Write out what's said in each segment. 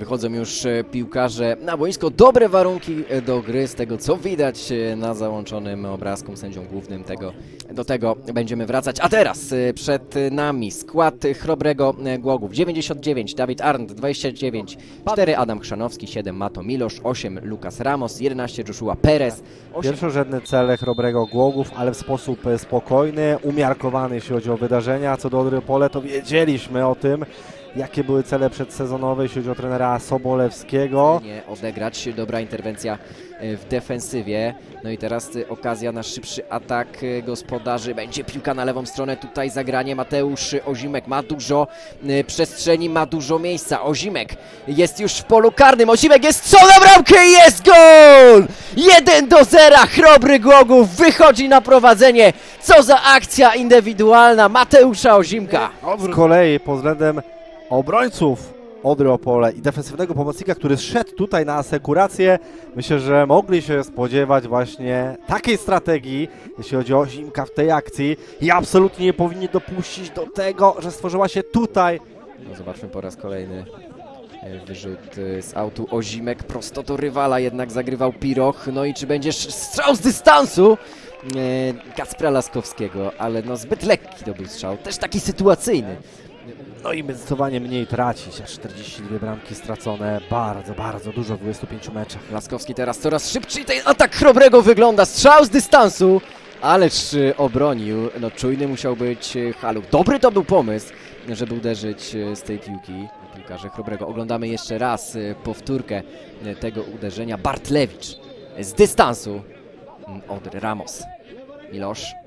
Wychodzą już e, piłkarze na boisko. Dobre warunki e, do gry, z tego co widać e, na załączonym obrazku sędzią głównym. Tego, do tego będziemy wracać. A teraz przed nami skład Chrobrego Głogów. 99 Dawid Arndt, 29 4 Adam Chrzanowski, 7 Mato Milosz, 8 Lukas Ramos, 11 Joshua Perez, 8 Pierwszorzędny cel Chrobrego Głogów, ale w sposób spokojny, umiarkowany jeśli chodzi o wydarzenia. Co do Odry Pole, to wiedzieliśmy o tym, jakie były cele przedsezonowe, jeśli chodzi o trenera Sobolewskiego. nie odegrać. Dobra interwencja e, w defensywie. No i teraz e, okazja na szybszy atak e, gospodarzy. Będzie piłka na lewą stronę. Tutaj zagranie Mateusz Ozimek ma dużo przestrzeni, ma dużo miejsca. Ozimek jest już w polu karnym. Ozimek jest strzał na bramkę i jest gol! 1 do 0. Chrobry Głogów wychodzi na prowadzenie. Co za akcja indywidualna Mateusza Ozimka. Z kolei pod względem obrońców Odry Opole i defensywnego pomocnika, który szedł tutaj na asekurację, myślę, że mogli się spodziewać właśnie takiej strategii, jeśli chodzi o Zimka w tej akcji i absolutnie nie powinni dopuścić do tego, że stworzyła się tutaj No zobaczmy po raz kolejny e, wyrzut e, z autu Ozimek prosto do rywala, jednak zagrywał Piroch. No i czy będziesz strzał z dystansu e, Kacpra Laskowskiego, ale no zbyt lekki to był strzał, też taki sytuacyjny. No i zdecydowanie mniej tracić, aż 42 bramki stracone, bardzo, bardzo dużo w 25 meczach. Laskowski teraz coraz szybciej, ten atak chrobrego wygląda, strzał z dystansu, ależ obronił, no czujny musiał być e, Haluk. Dobry to był pomysł, żeby uderzyć e, z tej piłki. Piłkarze chrobrego. Oglądamy jeszcze raz e, powtórkę tego uderzenia. Bartlewicz z dystansu. Mm, Odry Ramos. Milosz.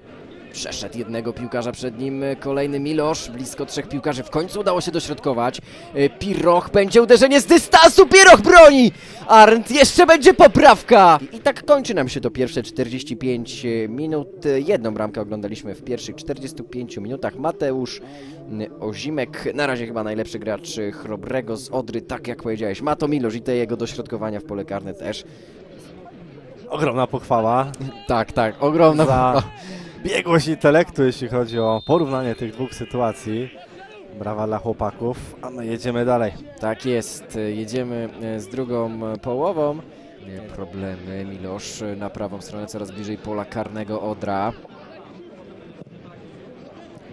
Przeszedł jednego piłkarza przed nim, e, kolejny Milosz, blisko trzech piłkarzy, w końcu udało się dośrodkować. E, Piroch, będzie uderzenie z dystansu, Piroch broni! Arndt, jeszcze będzie poprawka! I, tak kończy nam się to pierwsze 45 minut. E, Jedną bramkę oglądaliśmy w pierwszych 45 minutach. Mateusz Ozimek, na razie chyba najlepszy gracz Chrobrego z Odry, tak jak powiedziałeś. Mato Milosz i te jego dośrodkowania w pole karne też. Ogromna pochwała Tak, tak, ogromna za biegłość intelektu, jeśli chodzi o porównanie tych dwóch sytuacji. Brawa dla chłopaków, a my jedziemy dalej. Tak jest, jedziemy e, z drugą e, połową. Nie problemy, Milosz e, na prawą stronę coraz bliżej pola karnego Odra.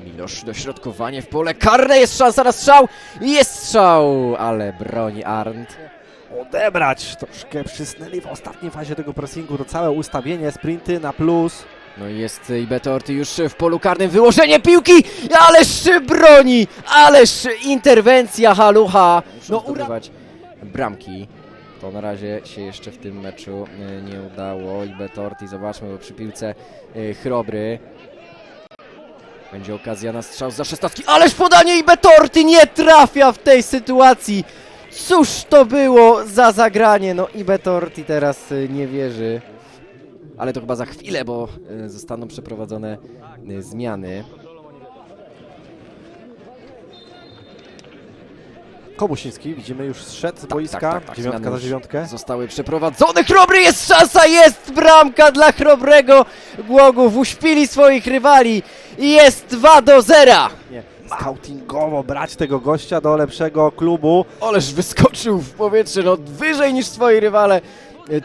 Milosz, dośrodkowanie w pole karne, jest szansa na strzał jest strzał, ale broni Arndt. Odebrać troszkę przysnęli w ostatniej fazie tego pressingu, to całe ustawienie, sprinty na plus. No i jest i Betorty już w polu karnym, wyłożenie piłki, ależ broni, ależ interwencja Halucha. No urywać bramki. To na razie się jeszcze w tym meczu e, nie udało i Betorti, zobaczmy, bo przy piłce e, Chrobry. Będzie okazja na strzał za szesnastki, ależ podanie i Betorti nie trafia w tej sytuacji. Cóż to było za zagranie, no i Betorti teraz e, nie wierzy ale to chyba za chwilę, bo e, zostaną przeprowadzone e, zmiany. Kobusiński, widzimy już zszedł z Tak, boiska, tak, tak, tak, dziewiątka za dziewiątkę. Zostały przeprowadzone. Chrobry jest szansa, jest bramka dla Chrobrego. Głogów uśpili swoich rywali i jest 2 do 0. Nie, scoutingowo brać tego gościa do lepszego klubu. Ależ wyskoczył w powietrze, no wyżej niż swoi rywale.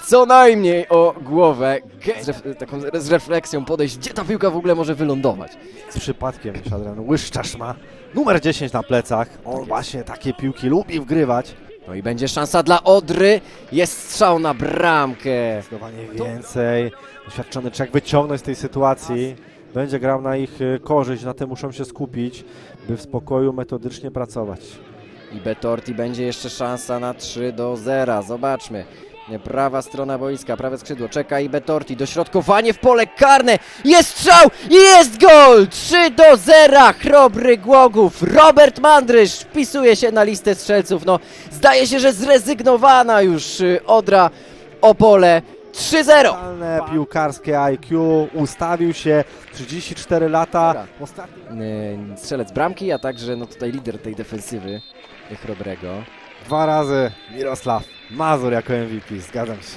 Co najmniej o głowę. Ge- Z, ref- taką z refleksją podejść, gdzie ta piłka w ogóle może wylądować. Z przypadkiem, Adrian Łyszczarz ma numer 10 na plecach. On właśnie takie piłki lubi wgrywać. No i będzie szansa dla Odry. Jest strzał na bramkę. Zdecydowanie więcej. Doświadczony Czech wyciągnąć z tej sytuacji. Będzie grał na ich y, korzyść, na tym muszą się skupić, by w spokoju metodycznie pracować. I Betorti będzie jeszcze szansa na 3 do 0. Zobaczmy. Prawa strona boiska, prawe skrzydło, czeka i Betorti, dośrodkowanie w pole karne, jest strzał i jest gol! 3 do 0, Chrobry Głogów, Robert Mandrysz wpisuje się na listę strzelców, no zdaje się, że zrezygnowana już y, Odra Opole, 3-0. Totalne piłkarskie IQ, ustawił się, 34 lata. Ostatni Y, Strzelec bramki, a także no tutaj lider tej defensywy Chrobrego. Dwa razy Mirosław Mazur jako MVP, zgadzam się.